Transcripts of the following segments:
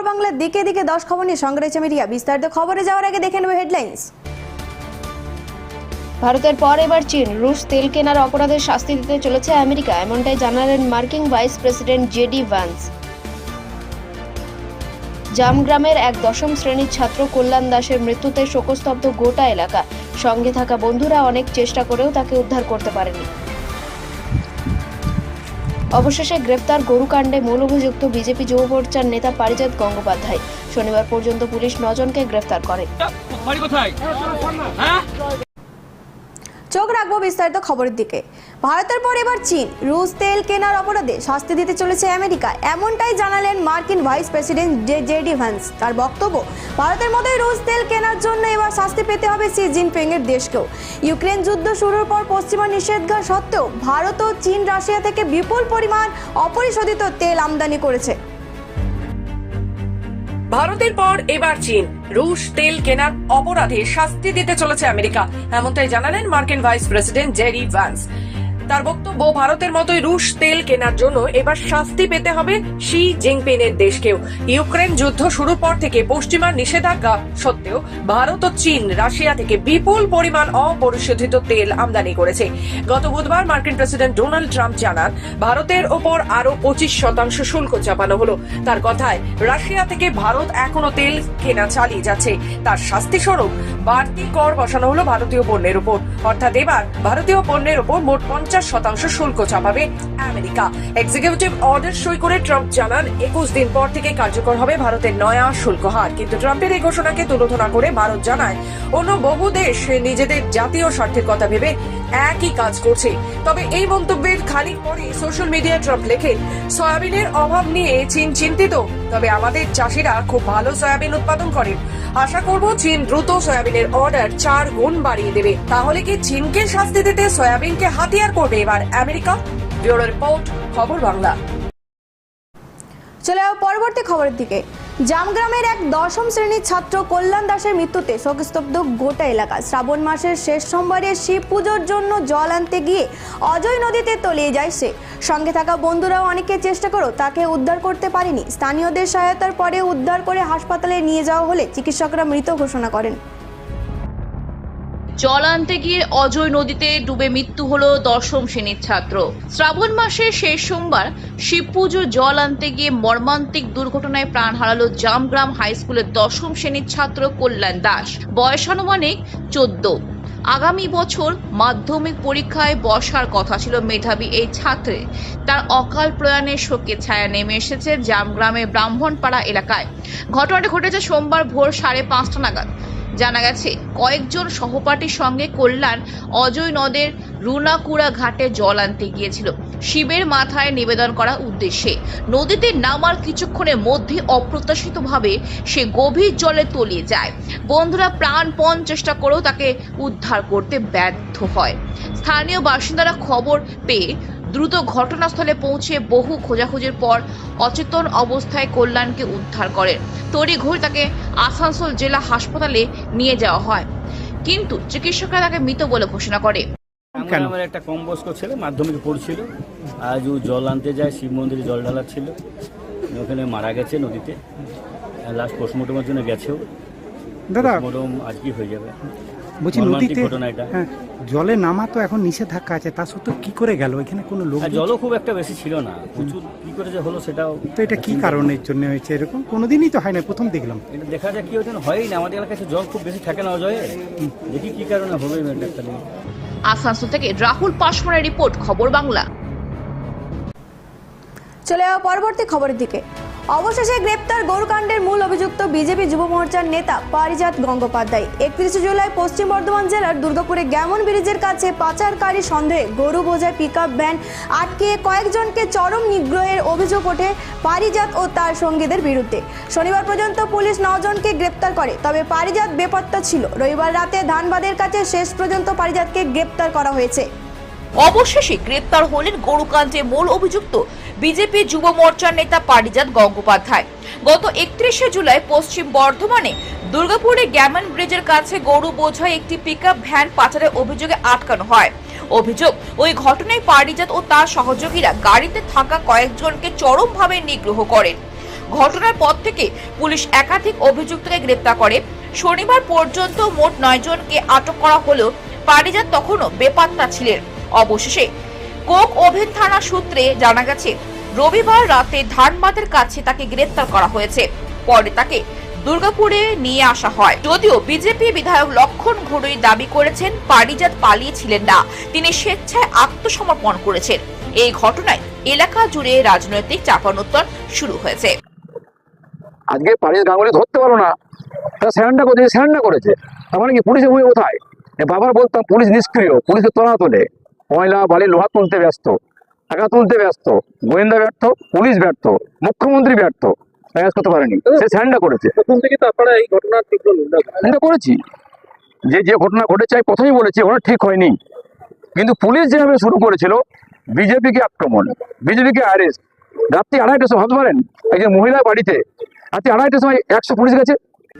খবর বাংলার দিকে দিকে, দশ খবর নিয়ে সঙ্গে রয়েছে মিডিয়া। বিস্তারিত খবরে যাওয়ার আগে দেখে নেব হেডলাইন্স ভারতের পর এবার চীন। রুশ তেল কেনার অপরাধের শাস্তি দিতে চলেছে আমেরিকা, এমনটাই জানালেন মার্কিন ভাইস প্রেসিডেন্ট জেডি ভ্যান্স জামগ্রামের এক দশম শ্রেণির ছাত্র কল্যাণ দাসের মৃত্যুতে শোকস্তব্ধ গোটা এলাকা। সঙ্গে থাকা বন্ধুরা অনেক চেষ্টা করেও তাকে উদ্ধার করতে পারেনি। অবশেষে গ্রেপ্তার গরুকাণ্ডে মূল অভিযুক্ত বিজেপি যুব মোর্চার নেতা পারিজাত গঙ্গোপাধ্যায়। শনিবার পর্যন্ত পুলিশ নজনকে গ্রেফতার করে। চোখ রাখব বিস্তারিত খবরের দিকে। ভারতের পর এবার চীন। রুশ তেল কেনার অপরাধে শাস্তি দিতে চলেছে আমেরিকা। এমনটাই জানালেন মার্কিন vice president J JD Vance. তার বক্তব্য, ভারতের মতোই রুশ তেল কেনার জন্য এবার শাস্তি পেতে হবে সি জিনপিং এর দেশকেও। ইউক্রেন যুদ্ধ শুরুর পর পশ্চিমা নিষেধাজ্ঞা সত্ত্বেও ভারত ও চীন রাশিয়া থেকে বিপুল পরিমাণ অপরিশোধিত তেল আমদানি করেছে। ভারতের পর এবার চীন। রুশ তেল কেনার অপরাধে শাস্তি দিতে চলেছে আমেরিকা, এমনটাই জানালেন মার্কিন ভাইস প্রেসিডেন্ট জেরি ভ্যান্স। তার বক্তব্য, ভারতের মতোই রুশ তেল কেনার জন্য এবার শাস্তি পেতে হবে শি জিনপিংয়ের দেশকেও। ইউক্রেন যুদ্ধ শুরুর পর থেকে পশ্চিমা নিষেধাজ্ঞা সত্ত্বেও ভারত ও চীন রাশিয়া থেকে বিপুল পরিমাণ অপরিশোধিত তেল আমদানি করেছে। গত বুধবার মার্কিন প্রেসিডেন্ট ডোনাল্ড ট্রাম্প জানান, ভারতের ওপর আরও পঁচিশ শতাংশ শুল্ক চাপানো হলো। তার কথায়, রাশিয়া থেকে ভারত এখনও তেল কেনা চালিয়ে যাচ্ছে। তার শাস্তি স্বরূপ বাড়তি কর বসানো হলো ভারতীয় পণ্যের উপর। অর্থাৎ এবার ভারতীয় পণ্যের উপর মোট পঞ্চাশ শতাংশ শুল্ক চাপাবে আমেরিকা। এক্সিকিউটিভ অর্ডার সই করে ট্রাম্প জানান, একুশ দিন পর থেকে কার্যকর হবে ভারতের নয়া শুল্ক হার। কিন্তু ট্রাম্পের এই ঘোষণাকে তুলোধনা করে ভারত জানায়, অন্য বহু দেশ নিজেদের জাতীয় স্বার্থের কথা ভেবে একই কাজ করছে। তবে এই মন্তব্যের খানিক পরে সোশ্যাল মিডিয়ায় ট্রাম্প লেখেন, সয়াবিনের অভাব নিয়ে চীন চিন্তিত তবে আমাদের চাষিরা খুব ভালো সয়াবিন উৎপাদন করেন। আশা করব চীন দ্রুত সয়াবিনের অর্ডার চার গুণ বাড়িয়ে দেবে। তাহলে কি চীনকে শাস্তি দিতে সয়াবিনকে হাতিয়ার করবে এবার আমেরিকা? ব্যুরো রিপোর্ট, খবর বাংলা। চলে পরবর্তী খবরের দিকে। জামগ্রামের এক দশম শ্রেণির ছাত্র কল্যাণ দাসের মৃত্যুতে শোকস্তব্ধ গোটা এলাকা। শ্রাবণ মাসের শেষ সোমবারে শিব পুজোর জন্য জল আনতে গিয়ে অজয় নদীতে তলিয়ে যায় সে। সঙ্গে থাকা বন্ধুরাও অনেকে চেষ্টা করো তাকে উদ্ধার করতে পারেনি। স্থানীয়দের সহায়তার পরে উদ্ধার করে হাসপাতালে নিয়ে যাওয়া হলে চিকিৎসকরা মৃত ঘোষণা করেন। জল আনতে গিয়ে অজয় নদীতে ডুবে মৃত্যু হলো দশম শ্রেণির ছাত্র। শ্রাবণ মাসের শেষ সোমবার শিব পুজোর জল আনতে গিয়ে মর্মান্তিক দুর্ঘটনায় প্রাণ হারালো জামগ্রাম হাই স্কুলের দশম শ্রেণির ছাত্র কল্যাণ দাস। বয়স আনুমানিক চোদ্দ। আগামী বছর মাধ্যমিক পরীক্ষায় বসার কথা ছিল মেধাবী এই ছাত্রে। তার অকাল প্রয়াণের শোকের ছায়া নেমে এসেছে জামগ্রামের ব্রাহ্মণপাড়া এলাকায়। ঘটনাটি ঘটেছে সোমবার ভোর সাড়ে পাঁচটা নাগাদ। জানা গেছে, কয়েকজন সহপাঠীর সঙ্গে কল্যাণ অজয় নদের রুনাকুড়া ঘাটে জল আনতে গিয়েছিল। শিবের মাথায় নিবেদন করার উদ্দেশ্যে। নদীতে নামার কিছুক্ষণের মধ্যে অপ্রত্যাশিতভাবে সে গভীর জলে তলিয়ে যায়। বন্ধুরা প্রাণপণ চেষ্টা করেও তাকে উদ্ধার করতে ব্যর্থ হয়। স্থানীয় বাসিন্দারা খবর পেয়ে দ্রুত ঘটনাস্থলে পৌঁছে বহু খোঁজাখুঁজির পর অচেতন অবস্থায় কল্যাণকে উদ্ধার করেন তড়িঘড়ি তাকে আসানসোল জেলা হাসপাতালে নিয়ে যাওয়া হয়। কিন্তু চিকিৎসকরা তাকে মৃত বলে ঘোষণা করে। কেন? আমার একটা কম বয়স্ক ছেলে মাধ্যমিকে পড়ছিল। আজ ও জল আনতে যায় শিব মন্দিরে জল ঢালাচ্ছিল ওখানে মারা গেছে নদীতে। লাস্ট পোস্টমর্টমের জন্য গেছেও। দাদা আজকে হয়ে যাবে। বলছি নদীতে ঘটনা এটা। হ্যাঁ জলে নামা তো এখন নিষেধাজ্ঞা আছে তা সত্ত্বেও কি করে গেল? এখানে কোনো লোক আর জলও খুব একটা বেশি ছিল না। প্রচুর কি করে যে হলো সেটাও তো এটা কি কারণের জন্য হয়েছে এরকম? কোনোদিনই তো হয় না প্রথম দেখলাম। এটা দেখা যাক কি হচ্ছে হয়ই না। আমাদের এলাকায় জল খুব বেশি থাকে না অজয়ে। দেখি কি কারণে হবে একটা আসানসোল থেকে রাহুল পাসওয়ানের রিপোর্ট খবর বাংলা। চলে যাও পরবর্তী খবরের দিকে। অবশেষে গ্রেপ্তার গৌরকাণ্ডের মূল অভিযুক্ত বিজেপি যুব মোর্চার নেতা পারিজাত গঙ্গোপাধ্যায়। একত্রিশে জুলাই পশ্চিম বর্ধমান জেলার দুর্গাপুরে গ্যামন ব্রিজের কাছে পাচারকারী সন্দেহে গরু বোঝায় পিক ভ্যান আটকে কয়েকজনকে চরম নিগ্রহের অভিযোগ ওঠে পারিজাত ও তার সঙ্গীদের বিরুদ্ধে। শনিবার পর্যন্ত পুলিশ নজনকে গ্রেপ্তার করে, তবে পারিজাত বেপত্তা ছিল। রবিবার রাতে ধানবাদের কাছে শেষ পর্যন্ত পারিজাতকে গ্রেপ্তার করা হয়েছে। অবশেষে গ্রেপ্তার হলেন গরুকান্তের মূল অভিযুক্ত বিজেপি যুব মোর্চার নেতা পারিজাত গঙ্গোপাধ্যায়। গত একত্রিশে জুলাই পশ্চিম বর্ধমানে দুর্গাপুরে গ্যামন ব্রিজের কাছে গরু বোঝায় একটি পিকআপ ভ্যান পাচারের অভিযোগে আটকানো হয়। অভিযোগ, ওই ঘটনায় পারিজাত ও তার সহযোগীরা গাড়িতে থাকা কয়েকজনকে চরমভাবে নিগ্রহ করেন ঘটনার পর থেকে পুলিশ একাধিক অভিযুক্তকে গ্রেপ্তার করে। শনিবার পর্যন্ত মোট নয় জনকে আটক করা হলেও পারিজাত তখনও বেপাত্তা ছিলেন। অবশেষে কোক ওভেন থানা সূত্রে জানা গেছে রবিবার রাতে ধানবাদের কাছে তাকে গ্রেপ্তার করা হয়েছে। পরে তাকে দুর্গাপুরে নিয়ে আসা হয়। যদিও বিজেপি বিধায়ক লক্ষণ ঘড়ুই দাবি করেছেন, পারিজাত পালিয়েছিলেন না। তিনি স্বেচ্ছায় আত্মসমর্পণ করেছেন। এই ঘটনায় এলাকা জুড়ে রাজনৈতিক চাপানোত্তর শুরু হয়েছে। আজকে পারিস গাঙ্গুলি ধরতে পারো না। তারা স্যারেন্ডার করেছে স্যারেন্ডার করেছে। তার মানে কি, পুলিশের ভূমি কোথায়? বাবার বলতাম, পুলিশ নিষ্ক্রিয়, পুলিশের তোলা তোলে ময়লা, বালি, লোহা তুলতে ব্যস্ত। টাকা তুলতে ব্যস্ত গোয়েন্দা ব্যর্থ পুলিশ ব্যর্থ মুখ্যমন্ত্রী ব্যর্থ কাজ করতে পারেনি। সে স্যারেন্ডার করেছে। প্রথম থেকে তো আপনারা এই ঘটনার তীব্র নিন্দা করেন নিন্দা করেছি। যে যে ঘটনা ঘটেছে আমি প্রথমেই বলেছি ওটা ঠিক হয়নি। কিন্তু পুলিশ যেভাবে শুরু করেছিল বিজেপিকে আক্রমণ বিজেপিকে অ্যারেস্ট রাত্রি আড়াইটার সময় ভাবতে পারেন এই যে মহিলা বাড়িতে রাত্রি আড়াইটার সময় একশো পুলিশ গেছে।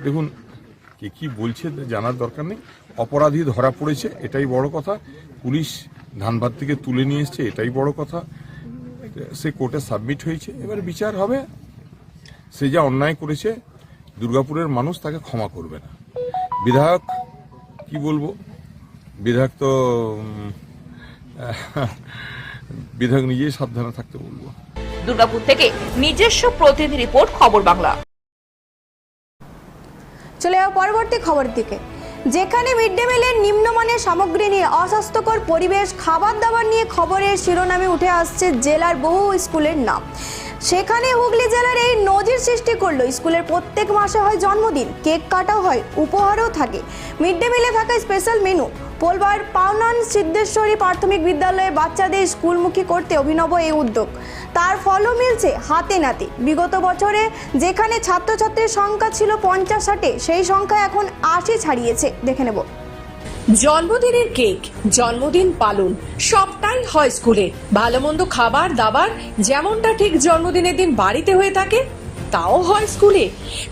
দেখুন কে কি বলছে জানার দরকার নেই। অপরাধী ধরা পড়েছে এটাই বড় কথা। পুলিশ ধানবাদ থেকে তুলে নিয়ে এসছে এটাই বড় কথা। সে কোর্টে সাবমিট হয়েছে এবার বিচার হবে। সে যা অন্যায় করেছে দুর্গাপুরের মানুষ তাকে ক্ষমা করবে না। বিধায়ক কি বলব? বিধায়ক তো বিধায়ক নিজেই সাবধানে থাকতে বলব। দুর্গাপুর থেকে নিজস্ব প্রতিনিধি রিপোর্ট খবর বাংলা। চলে যাও পরবর্তী খবরের দিকে। যেখানে মিড ডে মিলের নিম্নমানের সামগ্রী নিয়ে অস্বাস্থ্যকর পরিবেশ খাবার দাবার নিয়ে খবরের শিরোনামে উঠে আসছে জেলার বহু স্কুলের নাম। সেখানে হুগলি জেলার এই নজির সৃষ্টি করল। স্কুলের প্রত্যেক মাসে হয় জন্মদিন, কেক কাটাও হয়, উপহারও থাকে। মিড ডে মিলে থাকা স্পেশাল মেনু পোলবার পাওনান সিদ্ধেশ্বরী প্রাথমিক বিদ্যালয়ে বাচ্চাদের স্কুলমুখী করতে অভিনব এই উদ্যোগ। তার ফলও মিলছে হাতে নাতে। বিগত বছরে যেখানে ছাত্রছাত্রীর সংখ্যা ছিল পঞ্চাশ ষাটে, সেই সংখ্যা এখন আশি ছাড়িয়েছে। দেখে নেব। জন্মদিনের কেক, জন্মদিন পালন, সবটাই হয় স্কুলে। ভালো খাবার দাবার, যেমনটা ঠিক জন্মদিনের দিন বাড়িতে হয়ে থাকে তাও হয় স্কুলে,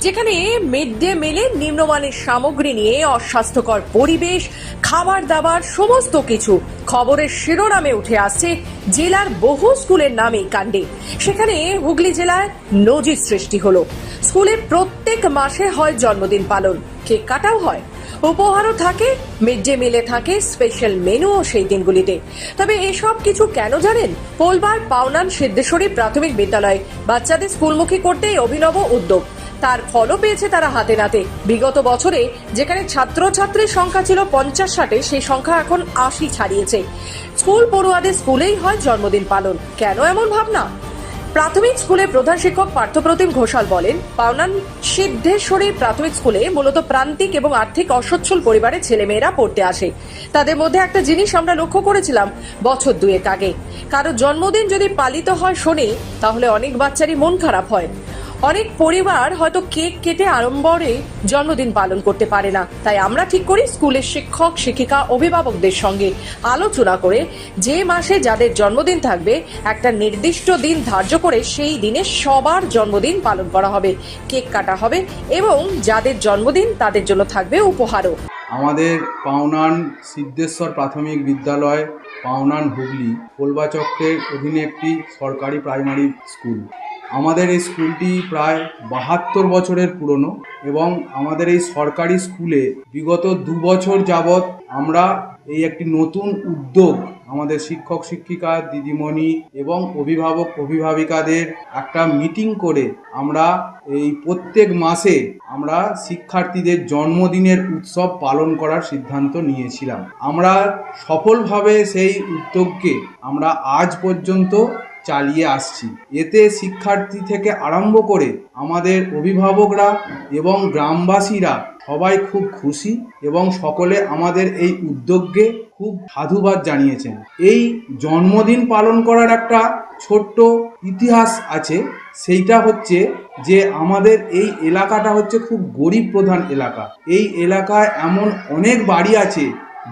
যেখানে মিড ডে মিলে নিম্নমানের সামগ্রী নিয়ে অস্বাস্থ্যকর পরিবেশ খাবার দাবার সমস্ত কিছু খবরের শিরোনামে উঠে আসছে জেলার বহু স্কুলের নামে কাণ্ডে। সেখানে হুগলি জেলায় নজির সৃষ্টি হলো। স্কুলে প্রত্যেক মাসে হয় জন্মদিন পালন। কেক কাটাও হয়? উপহারও থাকে মিড ডে মিলে থাকে স্পেশাল মেনুও সেই দিনগুলিতে। তবে এসব কিছু কেন জানেন? পোলবার পাওনান সিদ্ধেশ্বরী প্রাথমিক বিদ্যালয়, বাচ্চাদের স্কুলমুখী করতে অভিনব উদ্যোগ। তার ফলও পেয়েছে তারা হাতে নাতে। বিগত বছরে যেখানে ছাত্রছাত্রীর সংখ্যা ছিল পঞ্চাশ ষাটে, সেই সংখ্যা এখন আশি ছাড়িয়েছে। স্কুল পড়ুয়াদের স্কুলেই হয় জন্মদিন পালন। কেন এমন ভাবনা? প্রাথমিক স্কুলে প্রধান শিক্ষক পার্থপ্রতিম ঘোষাল বলেন, পাওনান সিদ্ধেশ্বরী প্রাথমিক স্কুলে মূলত প্রান্তিক এবং আর্থিক অসচ্ছল পরিবারের ছেলেমেয়েরা পড়তে আসে। তাদের মধ্যে একটা জিনিস আমরা লক্ষ্য করেছিলাম বছর দুয়েক আগে। কারও জন্মদিন যদি পালিত হয় শনি, তাহলে অনেক বাচ্চারই মন খারাপ হয়। অনেক পরিবার হয়তো কেক কেটে আড়ম্বরে জন্মদিন পালন করতে পারে না। তাই আমরা ঠিক করি স্কুলের শিক্ষক, শিক্ষিকা, অভিভাবকদের সঙ্গে আলোচনা করে যে মাসে যাদের জন্মদিন থাকবে, একটা নির্দিষ্ট দিন ধার্য করে সেই দিনে সবার জন্মদিন পালন করা হবে। কেক কাটা হবে এবং যাদের জন্মদিন তাদের জন্য থাকবে উপহারও। আমাদের পাওনান সিদ্ধেশ্বর প্রাথমিক বিদ্যালয়, পাওনান হুগলি কোলবাচক্রের অধীনে একটি সরকারি প্রাইমারি স্কুল। আমাদের এই স্কুলটি প্রায় বাহাত্তর বছরের পুরনো এবং আমাদের এই সরকারি স্কুলে বিগত দু বছর যাবৎ আমরা এই একটি নতুন উদ্যোগ আমাদের শিক্ষক শিক্ষিকা দিদিমণি এবং অভিভাবক অভিভাবিকাদের একটা মিটিং করে আমরা এই প্রত্যেক মাসে আমরা শিক্ষার্থীদের জন্মদিনের উৎসব পালন করার সিদ্ধান্ত নিয়েছিলাম। আমরা সফলভাবে সেই উদ্যোগকে আমরা আজ পর্যন্ত চালিয়ে আসছি। এতে শিক্ষার্থী থেকে আরম্ভ করে আমাদের অভিভাবকরা এবং গ্রামবাসীরা সবাই খুব খুশি এবং সকলে আমাদের এই উদ্যোগকে খুব সাধুবাদ জানিয়েছেন। এই জন্মদিন পালন করার একটা ছোট্ট ইতিহাস আছে, সেইটা হচ্ছে যে আমাদের এই এলাকাটা হচ্ছে খুব গরিব প্রধান এলাকা। এই এলাকায় এমন অনেক বাড়ি আছে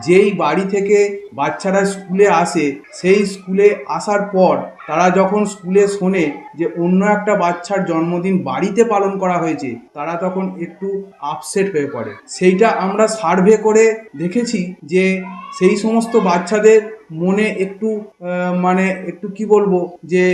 যেই বাড়ি থেকে বাচ্চারা স্কুলে আসে, সেই স্কুলে আসার পর তারা যখন স্কুলে শোনে যে অন্য একটা বাচ্চার জন্মদিন বাড়িতে পালন করা হয়েছে, তারা তখন একটু আপসেট হয়ে পড়ে। সেইটা আমরা সার্ভে করে দেখেছি যে সেই সমস্ত বাচ্চাদের মনে একটু মানে একটু কি বলব, যে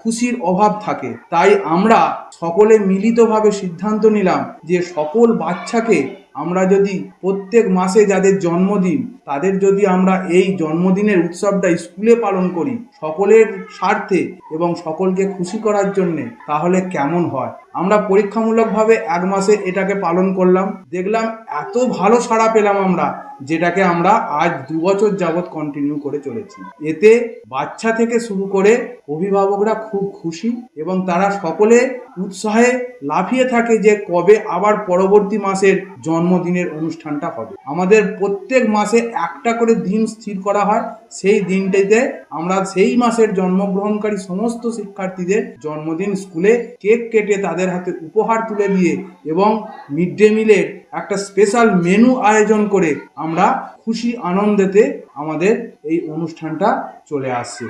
খুশির অভাব থাকে। তাই আমরা সকলে মিলিতভাবে সিদ্ধান্ত নিলাম যে সকল বাচ্চাকে আমরা যদি প্রত্যেক মাসে যাদের জন্মদিন, তাদের যদি আমরা এই জন্মদিনের উৎসবটা স্কুলে পালন করি, সকলের স্বার্থে এবং সকলকে খুশি করার জন্যে, তাহলে কেমন হয়? আমরা পরীক্ষামূলকভাবে এক মাসে এটাকে পালন করলাম। দেখলাম এত ভালো সাড়া পেলাম আমরা, যেটাকে আমরা আজ দু বছর যাবৎ কন্টিনিউ করে চলেছি। এতে বাচ্চা থেকে শুরু করে অভিভাবকরা খুব খুশি এবং তারা সকলে উৎসাহে লাফিয়ে থাকে যে কবে আবার পরবর্তী মাসের জন্মদিনের অনুষ্ঠানটা হবে। আমাদের প্রত্যেক মাসে একটা করে দিন স্থির করা হয়। সেই দিনটিতে আমরা সেই মাসের জন্মগ্রহণকারী সমস্ত শিক্ষার্থীদের জন্মদিন স্কুলে কেক কেটে তাদের হাতে উপহার তুলে দিয়ে এবং মিড ডে মিলের একটা স্পেশাল মেনু আয়োজন করে আমরা খুশি আনন্দেতে আমাদের এই অনুষ্ঠানটা চলে আসছে।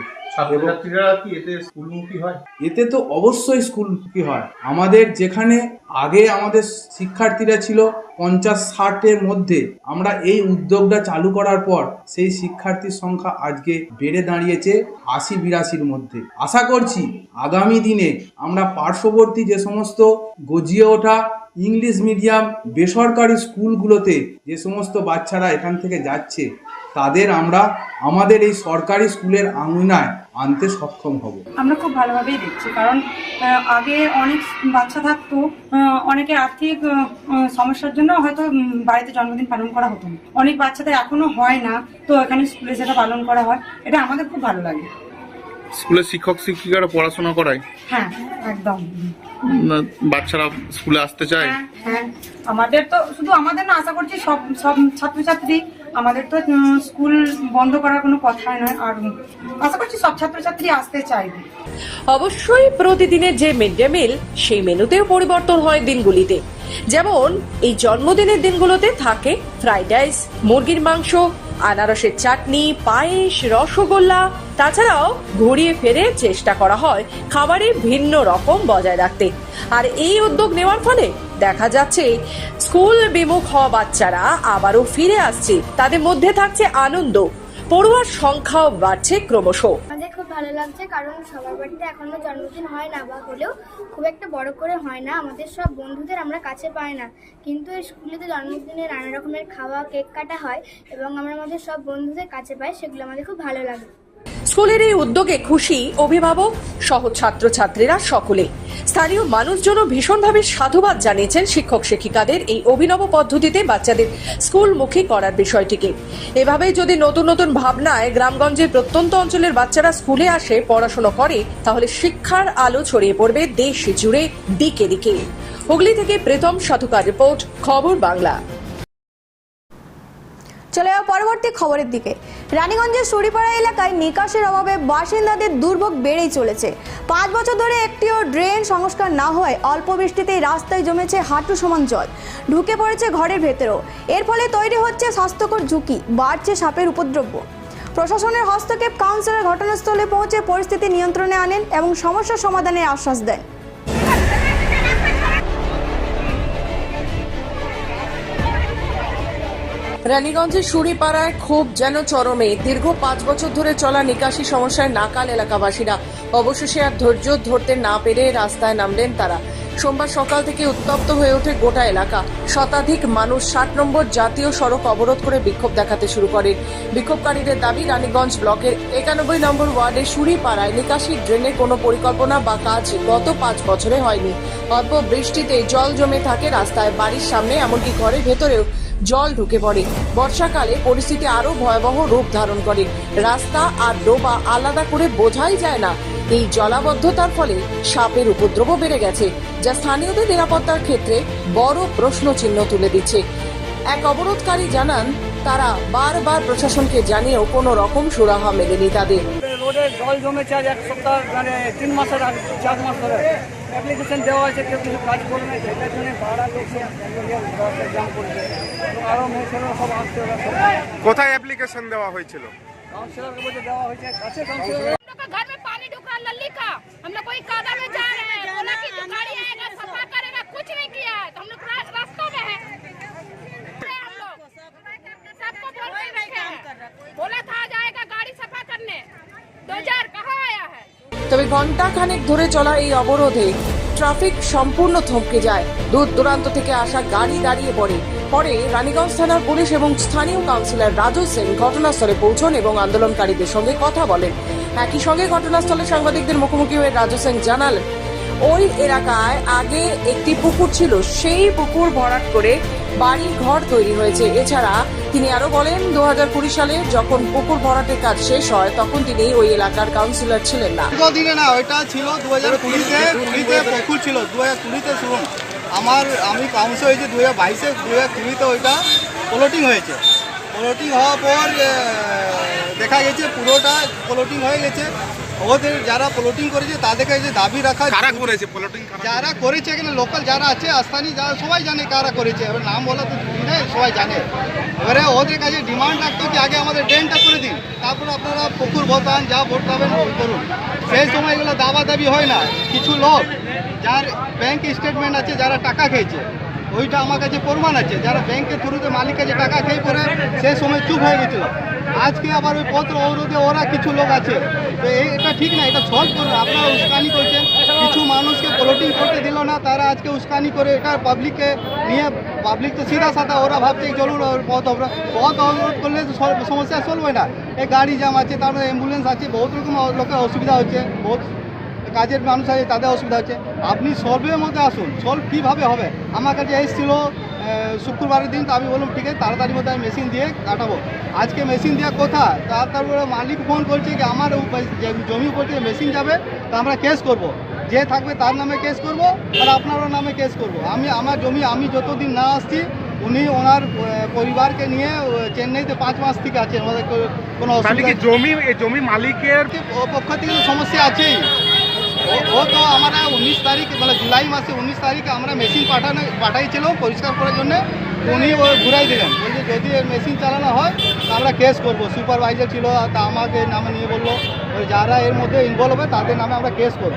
এতে স্কুলমুখী তো অবশ্যই স্কুল কি হয়। আমাদের যেখানে আগে আমাদের শিক্ষার্থীরা ছিল পঞ্চাশ ষাটের মধ্যে, আমরা এই উদ্যোগটা চালু করার পর সেই শিক্ষার্থীর সংখ্যা আজকে বেড়ে দাঁড়িয়েছে আশি বিরাশির মধ্যে। আশা করছি আগামী দিনে আমরা পার্শ্ববর্তী যে সমস্ত গজিয়ে ওঠা ইংলিশ মিডিয়াম বেসরকারি স্কুলগুলোতে যে সমস্ত বাচ্চারা এখান থেকে যাচ্ছে, তাদের আমরা আমাদের এই সরকারি স্কুলের আঙিনায় আনতে সক্ষম হব। আমরা খুব ভালোভাবেই দেখছি কারণ আগে অনেক বাচ্চা থাকতো অনেকে আর্থিক সমস্যার জন্য হয়তো বাড়িতে জন্মদিন পালন করা হতো না। অনেক বাচ্চাদের এখনও হয় না তো এখানে স্কুলে সেটা পালন করা হয়। এটা আমাদের খুব ভালো লাগে। স্কুলের শিক্ষক শিক্ষিকারা পড়াশোনা করায়? হ্যাঁ একদম। বাচ্চারা স্কুলে আসতে চায়? হ্যাঁ হ্যাঁ। আমাদের তো শুধু আমাদের না আশা করছি সব সব ছাত্রছাত্রী আমাদের তো স্কুল বন্ধ করার কোনো কথাই নয়, আর আশা করছি সব ছাত্রছাত্রী আসতে চাইবে। অবশ্যই প্রতিদিনের যে মিড ডে মিল সেই মেনুতেও পরিবর্তন হয় দিনগুলিতে। যেমন, এই জন্মদিনের দিনগুলোতে থাকে ফ্রাইড রাইস, মুরগির মাংস আনারসের চাটনি, পায়েস, রসগোল্লা, তাছাড়াও ঘুরিয়ে ফেরে চেষ্টা করা হয় খাবারে ভিন্ন রকম বজায় রাখতে। আর এই উদ্যোগ নেওয়ার ফলে দেখা যাচ্ছে, স্কুল বিমুখ হওয়া বাচ্চারা আবারও ফিরে আসছে। তাদের মধ্যে থাকছে আনন্দ। পড়ুয়ার সংখ্যাও বাড়ছে ক্রমশ। খুব ভালো লাগছে, কারণ সবার বাড়িতে এখনও জন্মদিন হয় না বা হলেও খুব একটা বড় করে হয় না। আমাদের সব বন্ধুদের আমরা কাছে পাই না। কিন্তু এই স্কুলেতে জন্মদিনে নানা রকমের খাওয়া, কেক কাটা হয় এবং আমরা আমাদের সব বন্ধুদের কাছে পাই, সেগুলো আমাদের খুব ভালো লাগে। স্কুলের এই উদ্যোগে খুশি অভিভাবক সহ ছাত্রছাত্রীরা সকলে। স্থানীয় মানুষজনও ভীষণভাবে সাধুবাদ জানিয়েছেন শিক্ষক শিক্ষিকাদের এই অভিনব পদ্ধতিতে বাচ্চাদের স্কুলমুখী করার বিষয়টিকে। এভাবে যদি নতুন নতুন ভাবনায় গ্রামগঞ্জের প্রত্যন্ত অঞ্চলের বাচ্চারা স্কুলে আসে, পড়াশোনা করে, তাহলে শিক্ষার আলো ছড়িয়ে পড়বে দেশ জুড়ে দিকে দিকে। হুগলি থেকে প্রীতম সাধুকার রিপোর্ট, খবর বাংলা। চলে যাওয়া পরবর্তী খবরের দিকে। রানীগঞ্জের সুরিপাড়া এলাকায় নিকাশের অভাবে বাসিন্দাদের দুর্ভোগ বেড়েই চলেছে। পাঁচ বছর ধরে একটিও ড্রেন সংস্কার না হওয়ায় অল্প বৃষ্টিতেই রাস্তায় জমেছে হাঁটু সমান জল। ঢুকে পড়েছে ঘরের ভেতরেও। এর ফলে তৈরি হচ্ছে স্বাস্থ্যকর ঝুঁকি, বাড়ছে সাপের উপদ্রব্য। প্রশাসনের হস্তক্ষেপ, কাউন্সিলর ঘটনাস্থলে পৌঁছে পরিস্থিতি নিয়ন্ত্রণে আনেন এবং সমস্যা সমাধানের আশ্বাস দেন। রানীগঞ্জের সুরিপাড়ায় ক্ষোভ যেন চরমে। দীর্ঘ পাঁচ বছর ধরে চলা নিকাশি সমস্যায় নাকাল এলাকাবাসীরা। অবশেষে আর ধৈর্য ধরতে না পেরে রাস্তায় নামলেন তারা। সোমবার সকাল থেকে উত্তপ্ত হয়ে ওঠে গোটা এলাকা। শতাধিক মানুষ ষাট নম্বর জাতীয় সড়ক অবরোধ করে বিক্ষোভ দেখাতে শুরু করে। বিক্ষোভকারীদের দাবি, রানীগঞ্জ ব্লকের একানব্বই নম্বর ওয়ার্ডের সুরিপাড়ায় নিকাশি ড্রেনের কোনো পরিকল্পনা বা কাজ গত পাঁচ বছরে হয়নি। অল্প বৃষ্টিতে জল জমে থাকে রাস্তায়, বাড়ির সামনে, এমনকি ঘরের ভেতরেও। জল ঢুকে পড়ে। বর্ষাকালে পরিস্থিতি আরও ভয়াবহ রূপ ধারণ করে। রাস্তা আর ডোবা আলাদা করে বোঝাই যায় না। এই জলাবদ্ধতার ফলে সাপের উপদ্রব বেড়ে গেছে, যা স্থানীয়দের নিরাপত্তার ক্ষেত্রে বড় প্রশ্ন চিহ্ন তুলে দিচ্ছে। এক অবরোধকারী জানান, তারা বারবার প্রশাসনকে জানিয়েও কোনো রকম সুরাহা মেলেনি তাদের। রোডে জল জমেছে আজ এক সপ্তাহ মানে তিন মাসের চার মাস ধরে। অ্যাপ্লিকেশন দেওয়া আছে কেউ কিছু কাজ করে না সেটার জন্য ভাড়া লোক সব জাম করেছে আরও মেয়েছেলেরা সব আসছে ওরা সব কোথায় অ্যাপ্লিকেশন দেওয়া হয়েছিল কাউন্সিলরকে বলছে দেওয়া হয়েছে কাছে কাউন্সিলর घर में पानी ढुक रहा नली का हम लोग कोई कादा में जा रहे हैं बोला कि जो गाड़ी आएगा सफा करेगा कुछ नहीं তবে ঘণ্টা খানেক ধরে চলা এই অবরোধে ট্রাফিক সম্পূর্ণ থমকে যায়। দূর দূরান্ত থেকে আসা গাড়ি দাঁড়িয়ে পড়ে। পরে রানীগঞ্জ থানার পুলিশ এবং স্থানীয় কাউন্সিলর রাজু সেন ঘটনাস্থলে পৌঁছন এবং আন্দোলনকারীদের সঙ্গে কথা বলেন। একই সঙ্গে ঘটনাস্থলে সাংবাদিকদের মুখোমুখি হয়ে রাজু সেন জানালেন ওই এলাকায় আগে একটি পুকুর ছিল, সেই পুকুর ভরাট করে বাড়ি ঘর তৈরি হয়েছে। এছাড়া তিনি আরও বলেন দু হাজার কুড়ি সালে যখন পুকুর ভরাটের কাজ শেষ হয়, তখন তিনি ওই এলাকার কাউন্সিলর ছিলেন না। দিনে না, ওইটা ছিল দু হাজার কুড়িতে কুড়িতে পুকুর ছিল দু হাজার কুড়িতে শুনুন আমার, আমি কাউন্সিল হয়েছে দু হাজার বাইশে দু হাজার কুড়িতে ওইটা প্লটিং হয়েছে। প্লটিং হওয়ার পর দেখা গেছে পুরোটা প্লটিং হয়ে গেছে। ওদের যারা প্লটিং করেছে তাদের কাছে দাবি রাখা কারা করেছে? প্লটিং যারা করেছে এখানে লোকাল যারা আছে স্থানীয় যারা সবাই জানে কারা করেছে। এবার নাম বলা তো নেই সবাই জানে। এবারে ওদের কাছে ডিমান্ড রাখতো যে আগে আমাদের ড্রেনটা করে দিন। তারপর আপনারা পুকুর ভোটান যা ভোট পাবেন করুন। সেই সময় এগুলো দাবা দাবি হয় না। কিছু লোক যার ব্যাংক স্টেটমেন্ট আছে যারা টাকা খেয়েছে ওইটা আমার কাছে প্রমাণ আছে। যারা ব্যাংকের থ্রুতে মালিক কাছে টাকা খেয়ে পরে সেই সময় চুপ হয়ে গেছিল। আজকে আবার ওই পত্র অবরোধে ওরা কিছু লোক আছে। তো এটা ঠিক না, এটা সলভ করুন। আপনারা উস্কানি করছেন। কিছু মানুষকে প্লটিং করতে দিল না, তারা আজকে উস্কানি করে এটা পাবলিককে নিয়ে পাবলিক তো সিধা সাদা ওরা ভাবছে চলুন পথ অবরোধ। পথ অবরোধ করলে সমস্যা হয় না। এই গাড়ি জ্যাম আছে, তারপরে অ্যাম্বুলেন্স আছে, বহুত রকম লোকের অসুবিধা হচ্ছে, বহুত কাজের মানুষ আছে তাদের অসুবিধা হচ্ছে। আপনি সলভের মধ্যে আসুন সলভ কীভাবে হবে? আমার কাছে এসেছিল শুক্রবারের দিন তো আমি বললাম ঠিক আছে তাড়াতাড়ি মধ্যে আমি মেশিন দিয়ে কাটাবো। আজকে মেশিন দেওয়া কোথা তারপরে মালিক ফোন করছে কি আমার যে জমি উপর থেকে মেশিন যাবে তা আমরা কেস করব। যে থাকবে তার নামে কেস করব আর আপনারও নামে কেস করব। আমি আমার জমি আমি যতদিন না আসছি উনি ওনার পরিবারকে নিয়ে চেন্নাইতে পাঁচ মাস থেকে আছেন। আমাদের কোনো অসুবিধা জমি জমি মালিকের পক্ষ থেকে তো সমস্যা আছেই? ও- তো আমরা উনিশ তারিখ মানে জুলাই মাসে উনিশ তারিখে আমরা মেশিন পাঠানো পাঠাইছিল পরিষ্কার করার জন্য। উনি ও ঘুরাই দিলেন। বলছে, যদি মেশিন চালানো হয় আমরা কেস করব। সুপারভাইজার ছিল, তা আমাকে নামে নিয়ে বলল যারা এর মধ্যে ইনভলভ হবে, তাদের নামে আমরা কেস করব।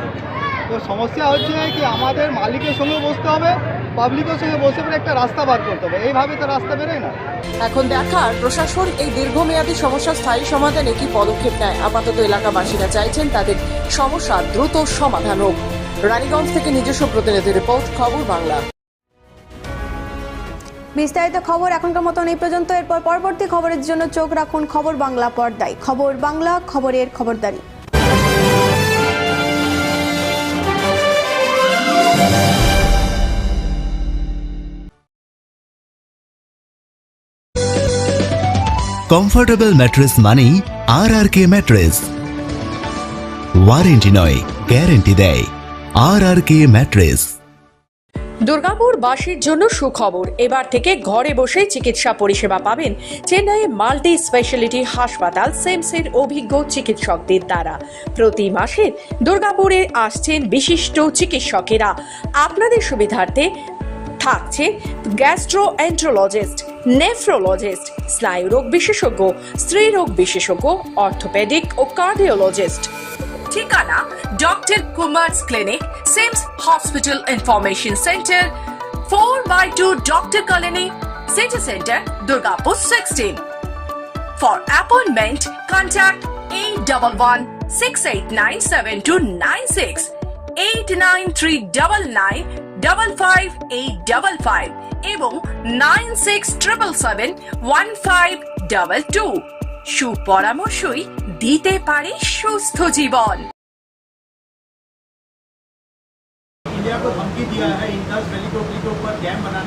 তো সমস্যা হচ্ছে কি আমাদের মালিকের সঙ্গে বসতে হবে পাবলিকের সঙ্গে বসে পরে একটা রাস্তা বার করতে হবে। এইভাবে তো রাস্তা বেরোয় না। এখন দেখার প্রশাসন এই দীর্ঘমেয়াদী সমস্যা স্থায়ী সমাধানে কি পদক্ষেপ নেয়? আপাতত এলাকাবাসীরা চাইছেন তাদের সমস্যা দ্রুত সমাধান হোক। রানীগঞ্জ থেকে নিজস্ব প্রতিনিধি রিপোর্ট খবর বাংলা। বিস্তারিত খবর এখনকার মতন এই পর্যন্ত। এরপর পরবর্তী খবরের জন্য চোখ রাখুন খবর বাংলা পর্দায়। খবর বাংলা খবরের খবরদারি। কমফোর্টেবল ম্যাট্রেস মানেই R R K mattress warranty নয় গ্যারেন্টি দেয়। R R K mattress Durgapur বাসীর জন্য সুখবর। এবার থেকে ঘরে বসেই চিকিৎসা পরিষেবা পাবেন চেন্নাইয়ে মাল্টি স্পেশালিটি হাসপাতাল সেমসের অভিজ্ঞ চিকিৎসকদের দ্বারা। প্রতি মাসে দুর্গাপুরে আসছেন বিশিষ্ট চিকিৎসকেরা। আপনাদের সুবিধার্থে থাকছে গ্যাস্ট্রো এন্ট্রোলজিস্ট নেফ্রোলজিস্ট স্নায়ুরোগ বিশেষজ্ঞ, স্ত্রীরোগ বিশেষজ্ঞ অর্থোপেডিক ও কার্ডিওলজিস্ট ঠিকানা doctor Kumar's clinic CIMS hospital information centre four by two doctor colony city centre Durgapur sixteen For appointment, contact 8116897296 89399 55855 এবং 9677 সুপরামর্শই দিতে পারে সুস্থ জীবন इंडिया को धमकी दिया है इंडस वैली के ऊपर डैम बनाने